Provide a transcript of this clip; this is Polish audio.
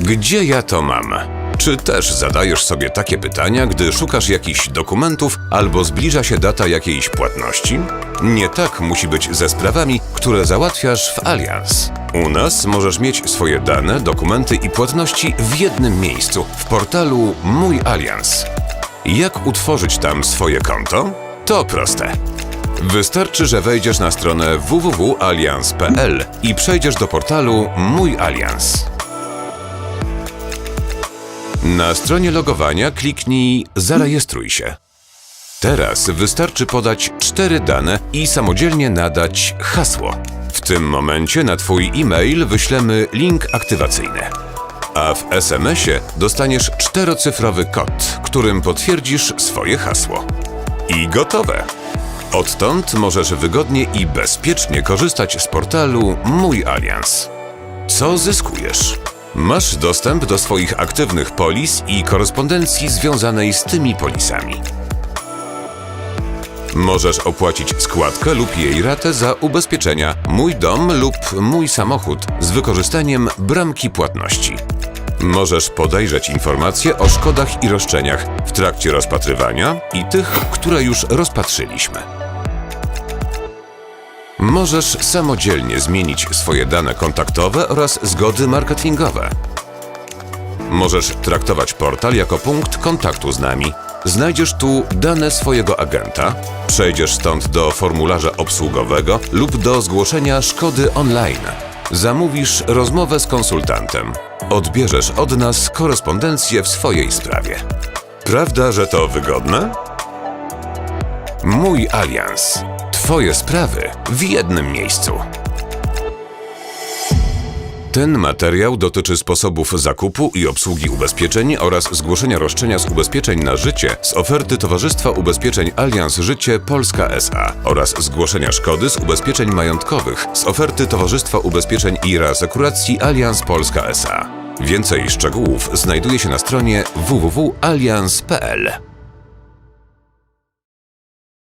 Gdzie ja to mam? Czy też zadajesz sobie takie pytania, gdy szukasz jakichś dokumentów albo zbliża się data jakiejś płatności? Nie tak musi być ze sprawami, które załatwiasz w Allianz. U nas możesz mieć swoje dane, dokumenty i płatności w jednym miejscu w portalu Mój Allianz. Jak utworzyć tam swoje konto? To proste. Wystarczy, że wejdziesz na stronę www.allianz.pl i przejdziesz do portalu Mój Allianz. Na stronie logowania kliknij Zarejestruj się. Teraz wystarczy podać cztery dane i samodzielnie nadać hasło. W tym momencie na Twój e-mail wyślemy link aktywacyjny. A w SMS-ie dostaniesz czterocyfrowy kod, którym potwierdzisz swoje hasło. I gotowe! Odtąd możesz wygodnie i bezpiecznie korzystać z portalu Mój Allianz. Co zyskujesz? Masz dostęp do swoich aktywnych polis i korespondencji związanej z tymi polisami. Możesz opłacić składkę lub jej ratę za ubezpieczenia Mój dom lub Mój samochód z wykorzystaniem bramki płatności. Możesz podejrzeć informacje o szkodach i roszczeniach w trakcie rozpatrywania i tych, które już rozpatrzyliśmy. Możesz samodzielnie zmienić swoje dane kontaktowe oraz zgody marketingowe. Możesz traktować portal jako punkt kontaktu z nami. Znajdziesz tu dane swojego agenta, przejdziesz stąd do formularza obsługowego lub do zgłoszenia szkody online. Zamówisz rozmowę z konsultantem. Odbierzesz od nas korespondencję w swojej sprawie. Prawda, że to wygodne? Mój alians. Twoje sprawy w jednym miejscu. Ten materiał dotyczy sposobów zakupu i obsługi ubezpieczeń oraz zgłoszenia roszczenia z ubezpieczeń na życie z oferty Towarzystwa Ubezpieczeń Allianz Życie Polska SA oraz zgłoszenia szkody z ubezpieczeń majątkowych z oferty Towarzystwa Ubezpieczeń i Reasekuracji Allianz Polska SA. Więcej szczegółów znajduje się na stronie www.allianz.pl.